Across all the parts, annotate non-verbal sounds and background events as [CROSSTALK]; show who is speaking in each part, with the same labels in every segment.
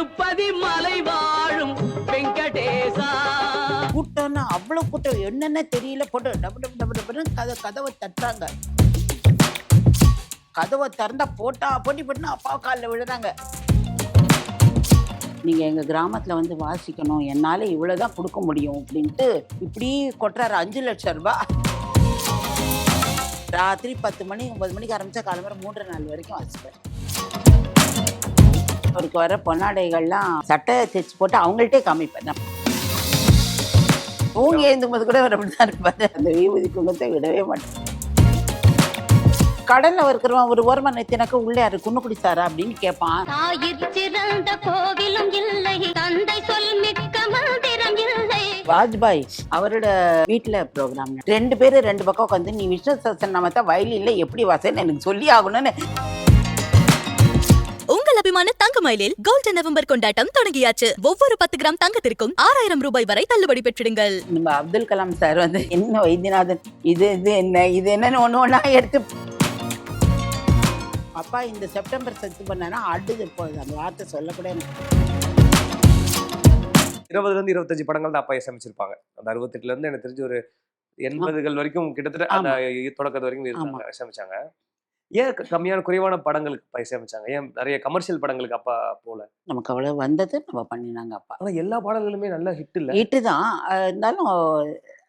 Speaker 1: திருப்பதி மலை வாழும் வெங்கடேசா.
Speaker 2: கூட்டம்னா அவ்வளோ கூட்டம். என்னென்ன தெரியல. போட்டு டபு டபு டபு டபுன்னு கதை கதவை தட்டுறாங்க. கதவை திறந்தா போட்டா போட்டி போட்டுனா அப்பா காலில் விழுறாங்க. நீங்கள் எங்கள் கிராமத்தில் வந்து வாசிக்கணும். என்னால் இவ்வளோ தான் கொடுக்க முடியும் அப்படின்ட்டு இப்படி கொட்டுறாரு. அஞ்சு லட்சம் ரூபாய் ராத்திரி பத்து மணி ஒன்பது மணிக்கு ஆரம்பித்தா காலம்பரம் மூன்று நாள் வரைக்கும் வாசிப்பேன் அவருக்கு வர பொன்னாடைகள்லாம் சட்டை தைச்சு போட்டு அவங்கள்ட்டே காமிப்பேன் தூங்கி எழுந்தும்போது கூட அவர் அப்படிதான் இருப்பாரு. அந்த விபூதி குங்குமத்தை விடவே மாட்டேன். கடல்ல இருக்கிறவன் ஒரு ஓரமா நெத்தினக்க உள்ளே யாரு குன்னு குடிச்சாரா அப்படின்னு கேட்பான்.
Speaker 3: கோவிலும் இல்லை தந்தை சொல் மிக்க மந்திரம் இல்லை.
Speaker 2: வாஜ்பாய் அவரோட வீட்டுல ப்ரோக்ராம் ரெண்டு பேரும் ரெண்டு பக்கம் உட்காந்து நீ விஷ்ணு சசநாமத்தை வயலின்ல எப்படி வாசன்னு எனக்கு சொல்லி ஆகணும்னு
Speaker 4: அபிமான தங்க மயிலில் கோல்டன் நவம்பர் கொண்டாட்டம் தொடங்கியாச்சு. ஒவ்வொரு பத்து கிராம் தங்கத்திற்கும் ஆறாயிரம் ரூபாய் வரை தள்ளுபடி பெற்றிடுங்கள்.
Speaker 2: நம்ம அப்துல் கலாம் சார் வந்து என்ன வைத்தியநாதன் இது இது என்ன இது என்னன்னு ஒண்ணு ஒண்ணா எடுத்து அப்பா இந்த செப்டம்பர் செத்து பண்ணனா அடுது போகுது. அந்த வார்த்தை சொல்லக்கூட எனக்கு
Speaker 5: இருபதுல இருந்து இருபத்தஞ்சு படங்கள் தான் அப்பா இசையமைச்சிருப்பாங்க. அந்த அறுபத்தெட்டுல இருந்து எனக்கு தெரிஞ்சு ஒரு எண்பதுகள் வரைக்கும் கிட்டத்தட்ட அந்த தொடக்கத்து வரைக்கும் இசையமைச்சாங்க. ஏன் கம்மியான குறைவான படங்களுக்கு அப்பா இசையமைச்சாங்க ஏன் நிறைய கமர்ஷியல் படங்களுக்கு அப்பா போல?
Speaker 2: நமக்கு அவ்வளவு வந்தது நம்ம பண்ணினாங்க அப்பா.
Speaker 5: ஆனா எல்லா பாடல்களுமே நல்ல ஹிட் இல்ல?
Speaker 2: ஹிட்டு தான். இருந்தாலும்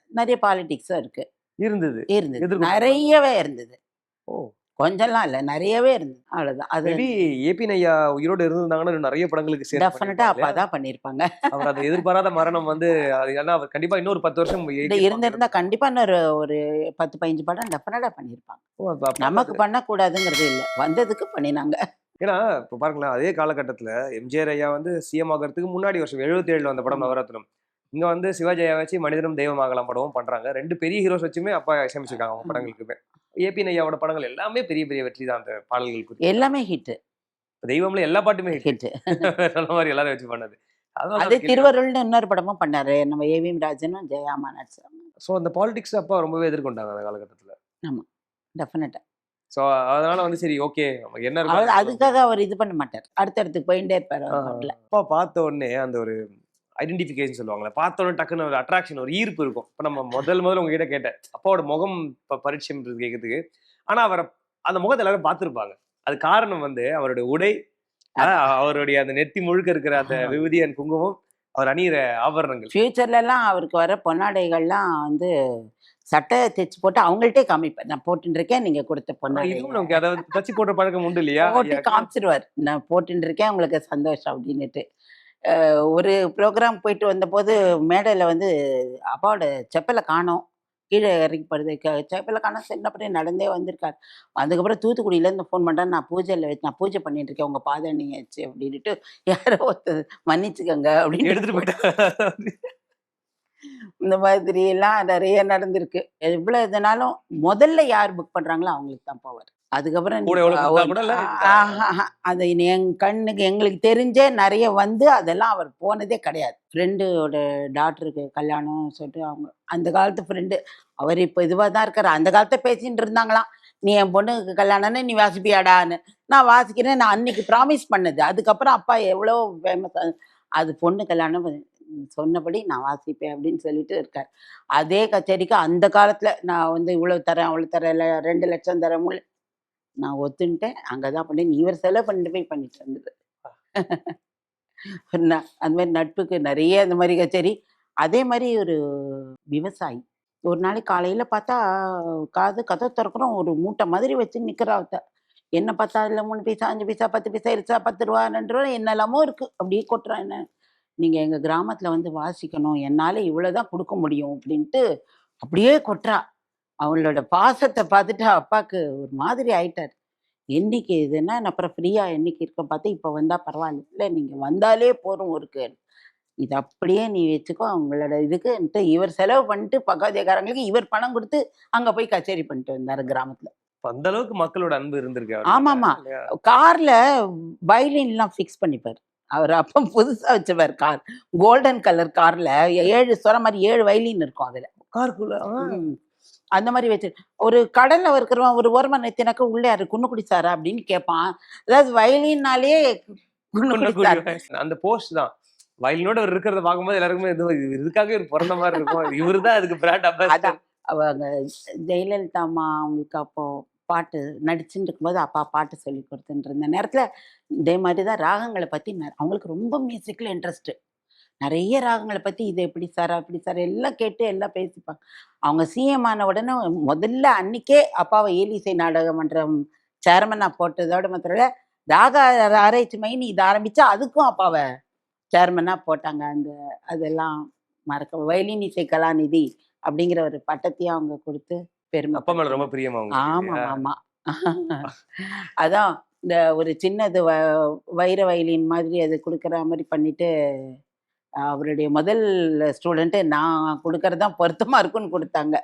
Speaker 2: நிறைய பாலிடிக்ஸும் இருக்கு.
Speaker 5: இருந்தது.
Speaker 2: இருந்தது. நிறையவே இருந்தது.
Speaker 5: ஓ.
Speaker 2: கொஞ்சம்லாம் இல்லை. நிறையவே இருந்தது. அவ்வளவுதான். அது
Speaker 5: ஏபி நையா உயிரோடு இருந்திருந்தாங்கன்னா நிறைய படங்களுக்கு சேர்த்து
Speaker 2: டெஃபினட்டா அப்பா. தான் பண்ணியிருப்பாங்க
Speaker 5: அவர் அதை எதிர்பாராத மரணம் வந்து அது ஏன்னா அவர் கண்டிப்பா இன்னொரு பத்து வருஷம்.
Speaker 2: இருந்திருந்தா கண்டிப்பா இன்னொரு ஒரு பத்து பதினஞ்சு படம் டெஃபினட்டா பண்ணியிருப்பாங்க நமக்கு பண்ணக்கூடாதுங்கிறது இல்லை. வந்ததுக்கு பண்ணினாங்க.
Speaker 5: ஏன்னா இப்போ பாருங்களேன் அதே காலகட்டத்துல எம்ஜிஆர் ஐயா வந்து சிஎம் ஆகிறதுக்கு முன்னாடி வருஷம் 77 ஏழுல வந்த படம் நவரத்னம். இங்க வந்து சிவாஜி ஐயா வச்சு மனிதனும் தெய்வமாகலாம் படமும் பண்றாங்க. ரெண்டு பெரிய ஹீரோஸ் வச்சுமே அப்பா இசையமைச்சிருக்காங்க அவங்க படங்களுக்குமே. ஏபி ஐயாவோட படங்கள் எல்லாமே பெரிய பெரிய வெற்றி தான். அந்த பாடல்களுக்கு
Speaker 2: எல்லாமே ஹிட்
Speaker 5: தெய்வம்ல எல்லா பாட்டுமே.
Speaker 2: ஹிட் [LAUGHS]
Speaker 5: சொன்ன மாதிரி எல்லாரும் வச்சு பண்ணது.
Speaker 2: அது திருவருள்னு இன்னொரு படமும் பண்ணாரு. நம்ம ஏவிஎம் ராஜனும் ஜெயாமா நடிச்சாங்க
Speaker 5: ஸோ அந்த பாலிடிக்ஸ் அப்பா ரொம்பவே எதிர்கொண்டாங்க அந்த காலகட்டத்துல.
Speaker 2: டெஃபினட்டா
Speaker 5: ஸோ அதனால வந்து சரி ஓகே என்ன
Speaker 2: அதுக்காக அவர் இது பண்ண மாட்டார். அடுத்தடுத்து போயிட்டே இருப்பாரு.
Speaker 5: அப்பா பார்த்த உடனே அந்த ஒரு ஐடென்டிஃபிகேஷன் சொல்லுவாங்கல்ல பார்த்த உடனே டக்குன்னு ஒரு அட்ராக்ஷன் ஒரு ஈர்ப்பு இருக்கும். இப்போ நம்ம முதல் முதல்ல உங்ககிட்ட கேட்டேன் அப்பாவோட முகம் இப்போ பரிச்சயம்ன்றது கேட்கறதுக்கு. ஆனா அவரை அந்த முகத்தை எல்லாரும் பார்த்துருப்பாங்க. அது காரணம் வந்து அவருடைய உடை அவருடைய அந்த நெத்தி முழுக்க இருக்கிற அந்த விபூதி அண்ட் குங்குமம் அவர் அணியிற ஆபரணங்கள்.
Speaker 2: ஃபியூச்சர்ல எல்லாம் அவருக்கு வர பொன்னாடைகள்லாம் வந்து சட்டை தைச்சு போட்டு அவங்கள்ட்டே காமிப்பேன். நான் போட்டுட்டு இருக்கேன் நீங்க கொடுத்த பொன்னாடை
Speaker 5: இதுவும் நமக்கு அதை தச்சு போடுற பழக்கம் உண்டு இல்லையா?
Speaker 2: போட்டு? காமிச்சிருவார். நான் போட்டுட்டு இருக்கேன் உங்களுக்கு சந்தோஷம் அப்படின்னுட்டு. ஒரு ப்ரோக்ராம் போயிட்டு வந்தபோது மேடையில் வந்து அப்பாவோட செப்பலை காணோம். கீழே இறக்கி படுது க- செப்பலை காணோம். சின்னப்படி நடந்தே வந்திருக்கார். அதுக்கப்புறம் தூத்துக்குடியிலேருந்து ஃபோன் பண்ணுறேன் நான் பூஜையில் வச்சு நான் பூஜை பண்ணிட்டு இருக்கேன். உங்கள் பாதை நீங்கச்சு அப்படின்ட்டு யாரோ ஒருத்தர் மன்னிச்சுக்கோங்க அப்படின்னு
Speaker 5: எடுத்துட்டு போயிட்டா
Speaker 2: இந்த மாதிரி எல்லாம் நிறைய நடந்திருக்கு. எவ்வளோ இதனாலும் முதல்ல யார் புக் பண்றாங்களோ அவங்களுக்கு தான் போவார் அதுக்கப்புறம்
Speaker 5: எவ்வளவு
Speaker 2: அது என் கண்ணுக்கு எங்களுக்கு தெரிஞ்சே நிறைய வந்து அதெல்லாம் அவர் போனதே கிடையாது. ஃப்ரெண்டோட டாக்டருக்கு கல்யாணம் சொல்லிட்டு அவங்க அந்த காலத்து ஃப்ரெண்டு அவர் இப்போ இதுவாக தான் இருக்காரு. அந்த காலத்தை பேசிட்டு இருந்தாங்களாம். நீ என் பொண்ணுக்கு கல்யாணம்னு நீ வாசிப்பியாடான்னு. நான் வாசிக்கிறேன் நான் அன்னைக்கு ப்ராமிஸ் பண்ணது. அதுக்கப்புறம் அப்பா எவ்வளோ ஃபேமஸ் அது பொண்ணு கல்யாணம் சொன்னபடி நான் வாசிப்பேன் அப்படின்னு சொல்லிட்டு இருக்கார். அதே கச்சேரிக்கு அந்த காலத்துல நான் வந்து இவ்வளவு தரேன் அவ்வளவு தரேன் இல்லை ரெண்டு லட்சம் தரேன் நான் ஒத்துன்ட்டேன். அங்கதான் பண்ணி நீ இவர் செலவு பண்ணிட்டு போய் பண்ணிட்டு இருந்தது அந்த மாதிரி நட்புக்கு நிறைய இந்த மாதிரி கச்சேரி. அதே மாதிரி ஒரு விவசாயி. ஒரு நாளைக்கு காலையில பார்த்தா காது கதை திறக்கிறோம் ஒரு மூட்டை மாதிரி வச்சு அவத்த என்ன பார்த்தா அதில் மூணு பைசா அஞ்சு பைசா பத்து பைசா இருச்சா பத்து ரூபா ரெண்டு ரூபா என்னெல்லாமோ இருக்கு. அப்படியே கொட்டுறான் என்ன. நீங்க எங்க கிராமத்துல வந்து வாசிக்கணும் என்னால இவ்வளவுதான் கொடுக்க முடியும் அப்படின்ட்டு அப்படியே கொட்டுறா. அவளோட பாசத்தை பார்த்துட்டு அப்பாக்கு ஒரு மாதிரி ஆயிட்டார். என்னைக்கு இதுன்னா நான் அப்புறம் ஃப்ரீயா என்னைக்கு இருக்க பார்த்து இப்போ வந்தா பரவாயில்ல. இல்லை நீங்க வந்தாலே போதும் இருக்கு இது அப்படியே நீ வச்சுக்கோ. அவங்களோட இதுக்குன்ட்டு இவர் செலவு பண்ணிட்டு பக்கவாதியக்காரங்களுக்கு இவர் பணம் கொடுத்து அங்க போய் கச்சேரி பண்ணிட்டு வந்தாரு கிராமத்துல.
Speaker 5: அந்த அளவுக்கு மக்களோட அன்பு இருந்திருக்கு.
Speaker 2: ஆமாமா. கார்ல வயலின்லாம் ஃபிக்ஸ் பண்ணிப்பார். அவர் அப்போ புதுசா வச்சவர் கார். கோல்டன் கலர் கார்ல ஏழு சொன்ன மாதிரி ஏழு வயலின் இருக்கும் அதுல.
Speaker 5: காருக்குள்ள.
Speaker 2: அந்த மாதிரி வச்சு ஒரு கடல்ல இருக்கிறவன் ஒரு ஓரமா நெத்தினக்க உள்ளே யாரு குன்னு குடிச்சாரா அப்படின்னு கேட்பான் அதாவது வயலின்னாலே சார்.
Speaker 5: அந்த போஸ்ட் தான். வயலினோட அவர் இருக்கிறத பார்க்கும்போது எல்லாருக்குமே இது இதுக்காக பிறந்த மாதிரி இருக்கும். இவரு தான் அதுக்கு பிராண்ட்
Speaker 2: அதான். அவங்க ஜெயலலிதா அம்மா அவங்களுக்கு அப்போ பாட்டு நடிச்சுட்டு இருக்கும்போது அப்பா பாட்டு சொல்லி கொடுத்துட்டு இருந்த நேரத்தில் இதே மாதிரி தான் ராகங்களை பற்றி அவங்களுக்கு ரொம்ப மியூசிக்கில் இன்ட்ரெஸ்ட்டு நிறைய ராகங்களை பற்றி இது எப்படி சார் அப்படி சார்? எல்லாம் கேட்டு எல்லாம் பேசிப்பாங்க. அவங்க சிஎம் ஆன உடனே முதல்ல அன்னைக்கே அப்பாவை ஏலிசை நாடக மன்றம் போட்டதோட மாத்திரம் ராக ஆராய்ச்சி நீ இது ஆரம்பித்தா அதுக்கும் அப்பாவை சேர்மனாக போட்டாங்க. அந்த அதெல்லாம் மறக்க வயலின் இசை கலாநிதி அப்படிங்கிற ஒரு பட்டத்தையும் அவங்க கொடுத்து பெருமை
Speaker 5: அப்பா மேல ரொம்ப பிரியமா
Speaker 2: ஆமா ஆமா அதான் இந்த ஒரு சின்னது வ- வைர வயலின் மாதிரி அது கொடுக்குற மாதிரி பண்ணிட்டு அவருடைய முதல் ஸ்டூடெண்ட்டு நான் கொடுக்கறது தான் பொருத்தமா இருக்குன்னு கொடுத்தாங்க.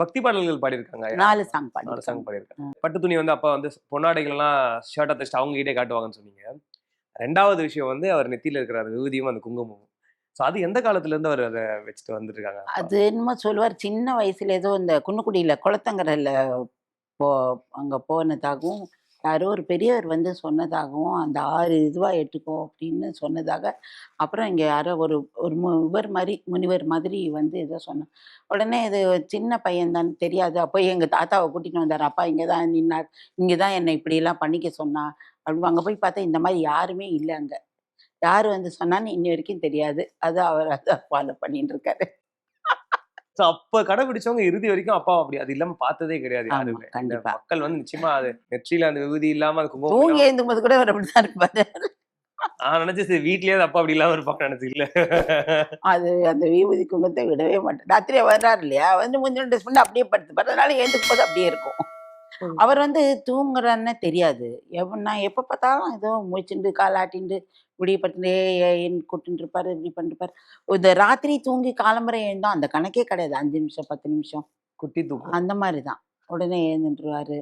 Speaker 5: பக்தி பாடல்கள் பாடியிருக்காங்க.
Speaker 2: நாலு சாங்
Speaker 5: நாலு சாங்
Speaker 2: பாடி
Speaker 5: பாடியிருக்காங்க பட்டு துணி வந்து அப்பா வந்து பொன்னாடைகள் எல்லாம் ஷர்ட்டை தைச்சிட்டு அவங்க கிட்டே காட்டுவாங்கன்னு சொன்னீங்க. ரெண்டாவது விஷயம் வந்து அவர் நெத்தியில இருக்கிற விபூதியும் அந்த குங்குமமும். ஸோ அது எந்த காலத்துலேருந்து அவர் அதை வச்சுட்டு வந்துருக்காங்க
Speaker 2: அது என்னமோ சொல்லுவார். சின்ன வயசுல ஏதோ இந்த குன்னுக்குடியில் குளத்தங்கரையில் போ அங்கே போனதாகவும் யாரோ ஒரு பெரியவர் வந்து சொன்னதாகவும் அந்த ஆறு இதுவாக எட்டுக்கோ அப்படின்னு சொன்னதாக அப்புறம் இங்கே யாரோ ஒரு ஒரு மு இவர் மாதிரி முனிவர் மாதிரி வந்து ஏதோ சொன்னார். உடனே இது சின்ன பையன்தான் தெரியாது. அப்போ எங்கள் தாத்தாவை கூட்டிகிட்டு வந்தார். அப்பா இங்கே தான் நின்னார். இங்கே தான் என்னை இப்படியெல்லாம் பண்ணிக்க சொன்னா அப்படி அங்கே போய் பார்த்தா இந்த மாதிரி யாருமே இல்லை அங்கே. யார் வந்து சொன்னான்னு இன்னி வரைக்கும் தெரியாது. அது அவர் அதை ஃபாலோ பண்ணிட்டு இருக்காரு
Speaker 5: ஸோ அப்ப கடைபிடிச்சவங்க இறுதி வரைக்கும் அப்பா அப்படி. அது இல்லாம பார்த்ததே கிடையாது
Speaker 2: கண்டிப்பா.
Speaker 5: மக்கள் வந்து நிச்சயமா அது நெற்றியில அந்த விபூதி இல்லாம அது குங்குமம்
Speaker 2: தூங்கி எழுந்தும் போது கூட அவர் அப்படிதான் இருப்பாரு.
Speaker 5: நான் நினைச்சேன் சரி வீட்லயே அப்பா அப்படி இல்லாம இருப்பாங்க நினைச்சு இல்ல.
Speaker 2: அது அந்த விபூதி குங்குமத்தை விடவே மாட்டேன் ராத்திரியே வர்றாரு இல்லையா? வந்து முந்தின ட்ரெஸ் பண்ணி அப்படியே படுத்துப்பாரு. அதனால எழுந்துக்கும் போது அப்படியே இருக்கும். அவர் வந்து தூங்குறான்னு தெரியாது. எப்ப நான் எப்போ பார்த்தாலும் ஏதோ முழிச்சுண்டு காலாட்டிண்டு இப்படி படுத்துட்டே கூட்டிட்டு இருப்பாரு இப்படி பண்ணிருப்பாரு இந்த ராத்திரி தூங்கி காலம்பரை எழுந்தோம் அந்த கணக்கே கிடையாது. அஞ்சு நிமிஷம் பத்து நிமிஷம்.
Speaker 5: குட்டி தூக்கம்.
Speaker 2: அந்த மாதிரி தான் உடனே எழுந்துட்டுருவாரு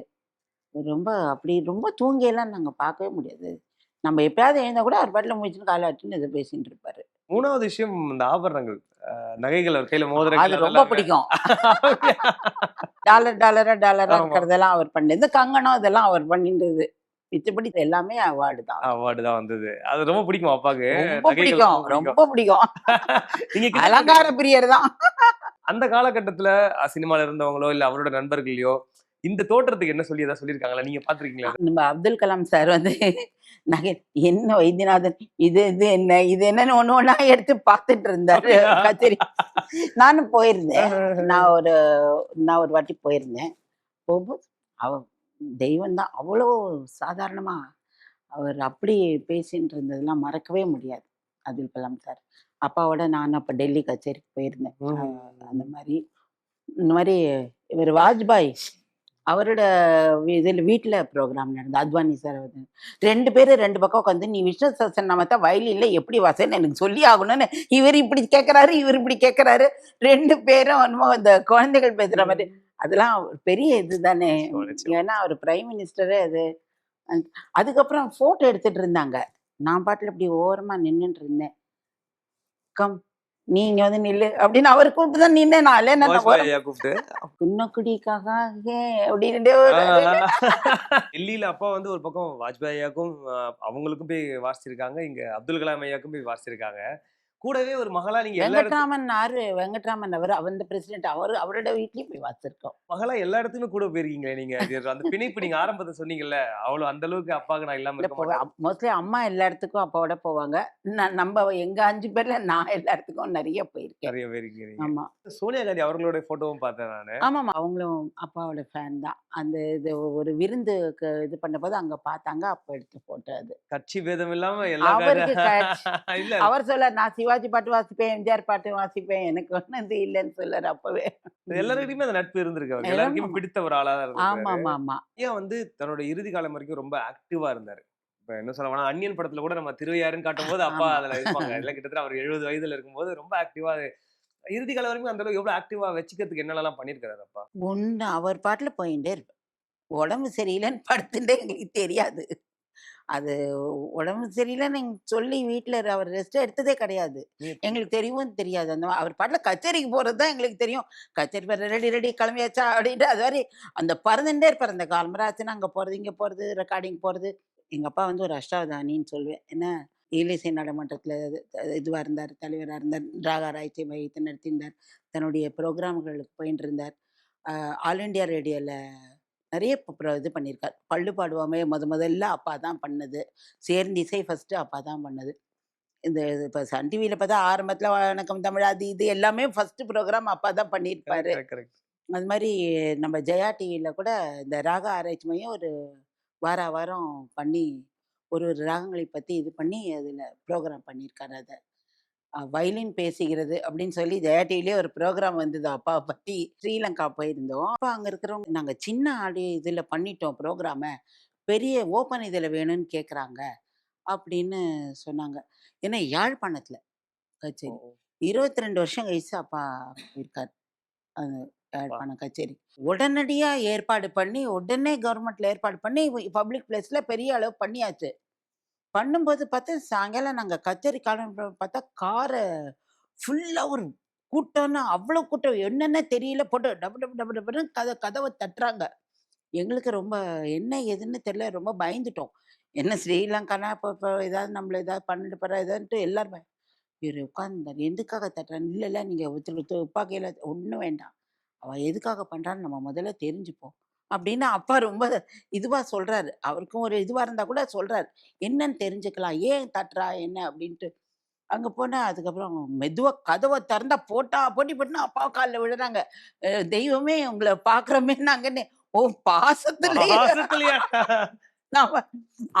Speaker 2: ரொம்ப அப்படி ரொம்ப தூங்கியெல்லாம் நாங்கள் பார்க்கவே முடியாது. நம்ம எப்பயாவது எழுந்தா கூட அவர் பாட்டில் முடிச்சுன்னு காலாட்டின்னு இதை பேசிட்டு இருப்பாரு.
Speaker 5: மூணாவது விஷயம் இந்த ஆபரணங்கள். நகைகள் அவர் கையில மோதிர
Speaker 2: அது ரொம்ப பிடிக்கும். டாலர் டாலரா டாலரா. இருக்கிறதெல்லாம் அவர் பண்ணது. கங்கணம் இதெல்லாம் அவர் பண்ணிட்டு மிச்சப்படி எல்லாமே அவார்டு தான்.
Speaker 5: அவார்டு தான் வந்தது. அது ரொம்ப பிடிக்கும் அப்பாக்கு.
Speaker 2: ரொம்ப பிடிக்கும். ரொம்ப பிடிக்கும். [LAUGHS]
Speaker 5: நீங்க
Speaker 2: அலங்கார பிரியர் தான். [LAUGHS]
Speaker 5: அந்த காலகட்டத்துல சினிமால இருந்தவங்களோ இல்ல அவரோட நண்பர்களையோ இந்த தோற்றத்துக்கு என்ன சொல்லி ஏதாவது சொல்லியிருக்காங்களா? நீங்க பாத்திருக்கீங்களா
Speaker 2: நம்ம அப்துல் கலாம் சார் வந்து நகை என்ன வைத்தியநாதன்? இது இது என்ன? இது என்னன்னு ஒண்ணு ஒண்ணா எடுத்து பார்த்துட்டு இருந்தாரு? கச்சேரி நானும் போயிருந்தேன். நான் ஒரு நான் ஒரு வாட்டி போயிருந்தேன். போகும்போது அவ தெய்வம் தான். அவ்வளோ சாதாரணமா அவர் அப்படி பேசிட்டு இருந்ததெல்லாம் மறக்கவே முடியாது. அப்துல் கலாம் சார். அப்பாவோட நான் அப்போ டெல்லி கச்சேரிக்கு போயிருந்தேன். அந்த மாதிரி இந்த மாதிரி இவர் வாஜ்பாய் அவரோட இதில் வீட்டில் ப்ரோக்ராம் நடந்தது. அத்வானி சார் வந்து ரெண்டு பேரும் ரெண்டு பக்கம் உட்காந்து நீ விஷ்ணு சசனாமத்தா வயலின்ல எப்படி வாசன்னு எனக்கு சொல்லி ஆகணும்னு இவர் இப்படி கேட்குறாரு இவர் இப்படி கேட்குறாரு. ரெண்டு பேரும் என்னமோ அந்த குழந்தைகள் பேசுற மாதிரி. அதெல்லாம் பெரிய இதுதானே
Speaker 5: நிச்சயமா, நிச்சயமா.
Speaker 2: ஏன்னா அவர் பிரைம் மினிஸ்டரே அது. அதுக்கப்புறம் போட்டோ எடுத்துட்டு இருந்தாங்க. நான் பாட்டுல இப்படி ஓரமா நின்னுட்டு இருந்தேன். கம் நீங்க வந்து நில்லு அப்படின்னு அவர் கூப்பிட்டு தான் நின்னேன் நான்
Speaker 5: ஐயா கூப்பிட்டு?
Speaker 2: குன்னக்குடிக்காக அப்படின்ட்டு
Speaker 5: டெல்லியில அப்பா வந்து ஒரு பக்கம் வாஜ்பாய் ஐயாக்கும் அவங்களுக்கும் போய் வாசிச்சிருக்காங்க இங்க அப்துல் கலாம் ஐயாக்கும் போய் வாசிச்சிருக்காங்க. கூடவே ஒரு மகளா நீங்க
Speaker 2: வெங்கட்ராமன் ஆறு வெங்கட்ராமன் அவர் அந்த பிரசிடென்ட் அவர் அவரோட வீட்லயும் போய் வாசிச்சிருக்கோம்.
Speaker 5: மகளா எல்லா இடத்துலயும் கூட போயிருக்கீங்களே நீங்க? அந்த பிணைப்பு நீங்க ஆரம்பத்தை சொன்னீங்கல்ல அவ்வளவு அந்த அளவுக்கு அப்பாவுக்கு நான் இல்லாம
Speaker 2: மோஸ்ட்லி அம்மா எல்லா இடத்துக்கும் அப்பாவோட போவாங்க. நம்ம எங்க அஞ்சு பேர்ல நான் எல்லா இடத்துக்கும் நிறைய போயிருக்கேன்.
Speaker 5: நிறைய பேர் இருக்கீங்க
Speaker 2: ஆமா.
Speaker 5: சோனியா காந்தி அவர்களோட போட்டோவும் பார்த்தேன் நானு.
Speaker 2: ஆமாமா அவங்களும் அப்பாவோட ஃபேன் தான். அந்த இது ஒரு விருந்துக்கு இது பண்ண போது அங்க பார்த்தாங்க அப்ப எடுத்த போட்டோ அது.
Speaker 5: கட்சி பேதம் இல்லாம
Speaker 2: அவருக்கு அவர் சொல்ல நான் சிவாஜி பாட்டு வாசிப்பேன் எம்ஜிஆர் பாட்டு வாசிப்பேன். எனக்கு ஒண்ணு இது இல்லைன்னு சொல்லாரு அப்பவே.
Speaker 5: எல்லாருக்கிட்டையுமே அந்த நட்பு இருந்திருக்கு அவர்
Speaker 2: ஆமா.
Speaker 5: எல்லாருக்குமே பிடித்த ஒரு ஆளா
Speaker 2: ஆமா ஆமா ஆமா
Speaker 5: ஐயா வந்து தன்னோட இறுதி காலம் வரைக்கும் ரொம்ப ஆக்டிவா இருந்தாரு. இப்ப என்ன சொல்ல வேணா அந்நியன் படத்துல கூட நம்ம திருவையாருன்னு காட்டும் போது அப்பா. அதுல இருப்பாங்க. [LAUGHS] எல்லாம் கிட்டத்தட்ட அவர் எழுபது வயதுல இருக்கும்போது ரொம்ப ஆக்டிவா இறுதி காலம் வரைக்கும் அந்த அளவுக்கு எவ்வளவு ஆக்டிவா வச்சுக்கிறதுக்கு என்னெல்லாம் பண்ணிருக்காரு அப்பா
Speaker 2: ஒண்ணு அவர் பாட்டுல போயிட்டே இருப்பேன் உடம்பு சரியில்லைன்னு படுத்துட்டே எங்களுக்கு தெரியாது. அது உடம்பு சரியில்லைன்னு எங்க சொல்லி வீட்டுல அவர் ரெஸ்ட் எடுத்ததே கிடையாது. எங்களுக்கு தெரியவும் தெரியாது. அந்த அவர் பாட்டுல கச்சேரிக்கு போறது தான் எங்களுக்கு தெரியும். கச்சேரி பேர் ரெடி ரெடி கிளம்பியாச்சா அப்படின்ட்டு அது மாதிரி அந்த பறந்துட்டே இருப்பார். அந்த காலம்பராச்சுன்னா அங்க போறது இங்க போறது ரெக்கார்டிங் போறது. எங்கள் அப்பா வந்து ஒரு அஷ்டாவதானின்னு சொல்லுவேன். ஏன்னா ஈலிசை நாடமன்றத்தில் இதுவாக இருந்தார் தலைவராக இருந்தார். ராகா ராய்ச்சி மையத்தை நடத்தியிருந்தார். தன்னுடைய ப்ரோக்ராம்களுக்கு போயின்னு இருந்தார். ஆல் இண்டியா ரேடியோவில் நிறைய இது பண்ணியிருக்கார் பள்ளு பாடுவாமே முத முதல்ல அப்பா தான் பண்ணது. சேர்ந்து இசை ஃபஸ்ட்டு அப்பா தான் பண்ணது. இந்த இப்போ சன் டிவியில் பார்த்தா ஆரம்பத்தில் வணக்கம் தமிழ் அது இது எல்லாமே ஃபஸ்ட்டு ப்ரோக்ராம் அப்பா தான் பண்ணியிருப்பாரு அது மாதிரி நம்ம ஜெயா டிவியில் கூட இந்த ராக ஆராய்ச்சி மையம் ஒரு வார வாரம் பண்ணி ஒரு ஒரு ராகங்களை பற்றி இது பண்ணி அதில் ப்ரோக்ராம் பண்ணியிருக்காரு அதை. வயலின் பேசுகிறது அப்படின்னு சொல்லி ஜெயா ஒரு ப்ரோக்ராம் வந்தது. அப்பாவை பற்றி ஸ்ரீலங்கா போயிருந்தோம். அப்போ அங்கே இருக்கிறவங்க நாங்கள் சின்ன ஆடியோ இதில் பண்ணிட்டோம் ப்ரோக்ராமை. பெரிய ஓப்பன் இதில் வேணும்னு கேட்குறாங்க அப்படின்னு சொன்னாங்க. ஏன்னா யாழ்ப்பாணத்தில். கச்சேரி. இருபத்தி ரெண்டு வருஷம் கழிச்சு அப்பா இருக்கார் அது யாழ்ப்பாணம் கச்சேரி. உடனடியா ஏற்பாடு பண்ணி உடனே கவர்மெண்ட்ல ஏற்பாடு பண்ணி பப்ளிக் பிளேஸ்ல பெரிய அளவு பண்ணியாச்சு. பண்ணும்போது பார்த்தா சாயங்காலம் நாங்கள் கச்சேரி பார்த்தா காரை ஃபுல்லாக ஒரு கூட்டம்னா அவ்வளோ கூட்டம். என்னென்ன தெரியல. போட்டு டபு டபு டபு டபுன்னு கதை கதவை தட்டுறாங்க. எங்களுக்கு ரொம்ப என்ன ஏதுன்னு தெரியல. ரொம்ப பயந்துட்டோம். என்ன ஸ்ரீலங்கானா இப்போ இப்போ ஏதாவது நம்மளை ஏதாவது பண்ணிட்டு போகிறா ஏதான்ட்டு எல்லாருமே இவர் உட்காந்து எதுக்காக தட்டுறான்னு இல்லை இல்லை நீங்கள் ஒருத்தர் துப்பாக்கியில் ஒன்றும் வேண்டாம். அவள் எதுக்காக பண்ணுறான்னு நம்ம முதல்ல தெரிஞ்சுப்போம். அப்படின்னு அப்பா ரொம்ப இதுவாக சொல்கிறாரு அவருக்கும் ஒரு இதுவாக இருந்தால் கூட சொல்கிறாரு என்னன்னு தெரிஞ்சுக்கலாம். ஏன் தட்டுறா? என்ன? அப்படின்ட்டு. அங்கே போனால் அதுக்கப்புறம் மெதுவாக கதவை திறந்தா போட்டா போட்டி போட்டுனா அப்பா காலில் விழுறாங்க. தெய்வமே உங்களை பார்க்குறோமே நாங்கன்னு ஓ நாம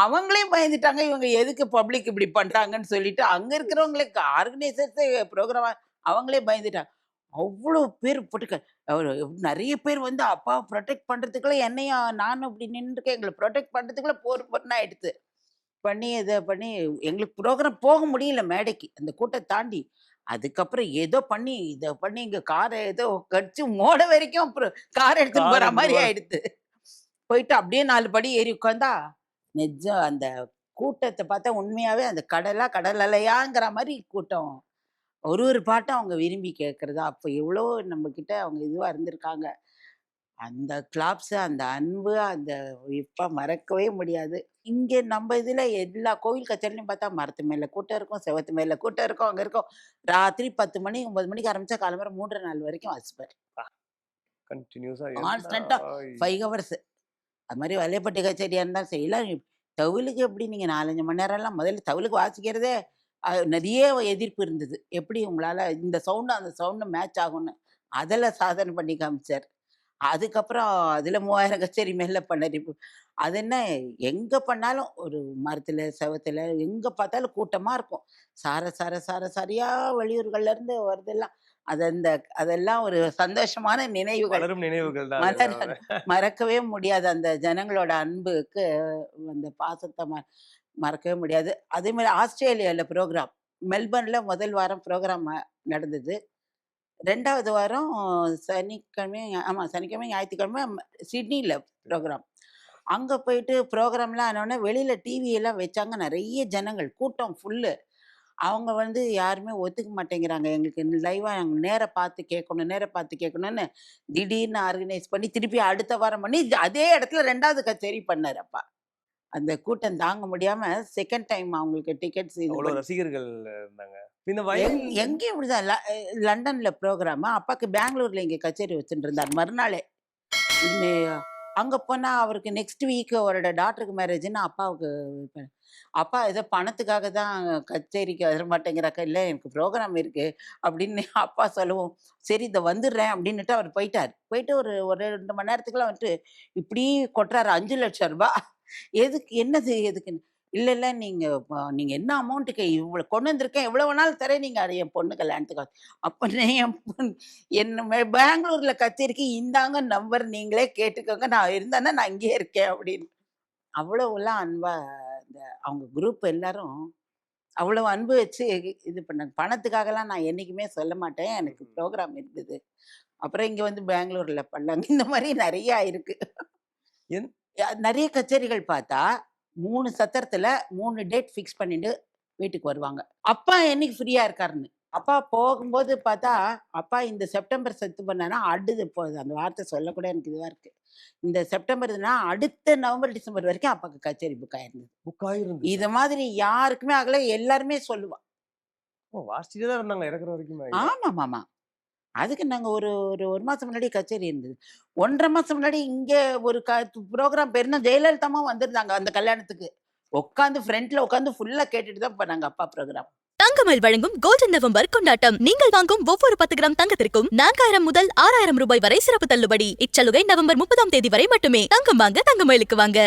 Speaker 2: அவங்களே பயந்துட்டாங்க. இவங்க எதுக்கு பப்ளிக் இப்படி பண்றாங்கன்னு சொல்லிட்டு அங்க இருக்கிறவங்களுக்கு ஆர்கனைசர்ஸ் ப்ரோக்ராம் அவங்களே பயந்துட்டாங்க. அவ்வளோ பேர் போட்டுக்க நிறைய பேர் வந்து அப்பாவை ப்ரொடெக்ட் பண்றதுக்குள்ள என்னையா நானும் இப்படி நின்றுருக்கேன் எங்களை ப்ரொடெக்ட் பண்றதுக்குள்ள போர் பொண்ணா எடுத்து பண்ணி இதை பண்ணி எங்களுக்கு ப்ரோக்ராம் போக முடியல மேடைக்கு அந்த கூட்டம் தாண்டி. அதுக்கப்புறம் ஏதோ பண்ணி இதை பண்ணி இங்க காரை ஏதோ கடிச்சு மோட வரைக்கும் அப்புறம் கார் எடுத்துட்டு
Speaker 5: எடுத்துட்டு
Speaker 2: மாதிரி ஆயிடுத்து. போயிட்டு அப்படியே நாலு படி ஏறி உட்காந்தா நிஜம் அந்த கூட்டத்தை பார்த்தா உண்மையாவே அந்த கடலா கடல் அலையாங்கிற மாதிரி கூட்டம். ஒரு ஒரு பாட்டும் அவங்க விரும்பி கேட்கறதா அப்போ எவ்வளோ நம்ம கிட்ட அவங்க இதுவா இருந்திருக்காங்க. அந்த கிளாப்ஸ் அந்த அன்பு அந்த இப்ப மறக்கவே முடியாது. இங்க நம்ம இதுல எல்லா கோவில் கச்சேரிலையும் பார்த்தா மரத்து மேல கூட்டம் இருக்கும் செவத்து மேல கூட்டம் இருக்கும் அங்க இருக்கும். ராத்திரி பத்து மணி ஒன்பது மணிக்கு ஆரம்பிச்சா காலம்பர மூன்றரை நாள் வரைக்கும் ஆ ஃபைவ் ஹவர்ஸ் அது மாதிரி வலைப்பட்டி கச்சேரியா இருந்தாலும் சரி எல்லாம் தவிலுக்கு எப்படி நீங்க நாலஞ்சு மணி நேரம்லாம் முதல்ல தவிலுக்கு வாசிக்கிறதே நிறைய எதிர்ப்பு இருந்தது. எப்படி உங்களால இந்த சவுண்டு அந்த சவுண்டு மேட்ச் ஆகும்னு. அதில் சாதனை பண்ணி காமிச்சார். அதுக்கப்புறம் அதுல மூவாயிரம் கச்சேரி மேல இப்போ அது என்ன எங்க பண்ணாலும் ஒரு மரத்துல செவத்துல எங்க பார்த்தாலும் கூட்டமா இருக்கும். சார சார சார சாரியா வெளியூர்கள்ல இருந்து வருதெல்லாம் அது அந்த அதெல்லாம் ஒரு சந்தோஷமான நினைவுகள்.
Speaker 5: நினைவுகள்.
Speaker 2: மறக்கவே முடியாது அந்த ஜனங்களோட அன்புக்கு அந்த பாசத்தை மறக்கவே முடியாது. அதே மாதிரி ஆஸ்திரேலியாவில் ப்ரோக்ராம். மெல்பர்னில் முதல் வாரம் ப்ரோக்ராம் நடந்தது. ரெண்டாவது வாரம் சனிக்கிழமை ஆமாம் சனிக்கிழமை ஞாயிற்றுக்கிழமை சிட்னியில் ப்ரோக்ராம். அங்கே போயிட்டு ப்ரோக்ராம்லாம் ஆனோடனே வெளியில் டிவியெல்லாம் வச்சாங்க நிறைய ஜனங்கள். கூட்டம் ஃபுல்லு அவங்க வந்து யாருமே ஒத்துக்க மாட்டேங்கிறாங்க. எங்களுக்கு லைவாக நாங்கள் நேராக பார்த்து கேட்கணும் நேராக பார்த்து கேட்கணும்னு திடீர்னு ஆர்கனைஸ் பண்ணி திருப்பி அடுத்த வாரம் பண்ணி அதே இடத்துல ரெண்டாவது கச்சேரி பண்ணார் அப்பா. அந்த கூட்டம் தாங்க முடியாம செகண்ட் டைம் அவங்களுக்கு டிக்கெட்ஸ்
Speaker 5: அவ்வளவு
Speaker 2: பண்ணி-
Speaker 5: ரசிகர்கள் இருந்தாங்க. இந்த
Speaker 2: எங்கேயும் இப்படிதான். லண்டன்ல ப்ரோக்ராம் அப்பாக்கு பெங்களூர்ல இங்க கச்சேரி வச்சுட்டு இருந்தார் மறுநாளே. அங்க போனா அவருக்கு நெக்ஸ்ட் வீக் அவரோட டாக்டருக்கு மேரேஜ்னு அப்பாவுக்கு அப்பா ஏதோ பணத்துக்காக தான் கச்சேரிக்கு வர மாட்டேங்கிறாக்க? இல்லை எனக்கு ப்ரோக்ராம் இருக்கு. அப்படின்னு அப்பா சொல்லவும். சரி இதை வந்துடுறேன். அப்படின்னுட்டு அவர் போயிட்டார். போயிட்டு ஒரு ஒரு ரெண்டு மணி நேரத்துக்குலாம் வந்துட்டு இப்படி கொட்டுறாரு. அஞ்சு லட்சம் ரூபாய். எதுக்கு என்னது எதுக்குன்னு? இல்லை இல்லை நீங்கள் நீங்கள் என்ன அமௌண்ட்டுக்கு இவ்வளோ கொண்டு வந்திருக்கேன் எவ்வளோ வேணாலும் தரேன் நீங்கள் அதை என் பொண்ணு கல்யாணத்துக்கு அப்போ என் பொண்ணு என்ன பெங்களூர்ல கச்சேரிக்கு இந்தாங்க நம்பர் நீங்களே கேட்டுக்கோங்க நான் இருந்தேன்னா நான் இங்கேயே இருக்கேன் அப்படின்னு. அவ்வளவுலாம் அன்பா இந்த அவங்க குரூப் எல்லாரும் அவ்வளவு அன்பு வச்சு இது பண்ணாங்க. பணத்துக்காகலாம் நான் என்னைக்குமே சொல்ல மாட்டேன். எனக்கு. ப்ரோக்ராம் இருந்தது. அப்புறம் இங்க வந்து பெங்களூர்ல பண்ணாங்க இந்த மாதிரி நிறைய இருக்கு.
Speaker 5: என்-
Speaker 2: நிறைய கச்சேரிகள் பார்த்தா மூணு சத்திரத்துல மூணு டேட் ஃபிக்ஸ் பண்ணிட்டு வீட்டுக்கு வருவாங்க. அப்பா என்னைக்கு ஃப்ரீயா இருக்காருன்னு. அப்பா போகும்போது பார்த்தா அப்பா இந்த செப்டம்பர் செத்து பண்ணானா அடுது போகுது அந்த வார்த்தை சொல்லக்கூட எனக்கு இதுவா இருக்கு. இந்த செப்டம்பர்னா அடுத்த நவம்பர் டிசம்பர் வரைக்கும் அப்பாவுக்கு கச்சேரி புக் ஆயிருந்தது.
Speaker 5: புக் ஆயிருந்து
Speaker 2: இது மாதிரி யாருக்குமே ஆகல எல்லாருமே சொல்லுவா.
Speaker 5: வாசிச்சுட்டே தான் இருந்தாங்க இறக்குற வரைக்கும்.
Speaker 2: ஆமாம் ஆமா அதுக்கு நாங்கள் ஒரு ஒரு ஒரு மாதம் முன்னாடி கச்சேரி இருந்தது. ஒன்றரை மாதம் முன்னாடி இங்கே ஒரு க ப்ரோக்ராம் பேருனா ஜெயலலிதாமா வந்திருந்தாங்க அந்த கல்யாணத்துக்கு. உட்காந்து ஃப்ரண்ட்ல உட்காந்து ஃபுல்லா கேட்டுட்டு தான் போனாங்க அப்பா ப்ரோக்ராம்
Speaker 4: தங்கமயில் வழங்கும் கோல்டன் நவம்பர் கொண்டாட்டம். நீங்கள் வாங்கும் ஒவ்வொரு பத்து கிராம் தங்கத்திற்கும் நான்காயிரம் முதல் ஆறாயிரம் ரூபாய் வரை சிறப்பு தள்ளுபடி. இச்சலுகை நவம்பர் முப்பதாம் தேதி வரை மட்டுமே. தங்கம் வாங்க தங்கமயிலுக்கு வாங்க.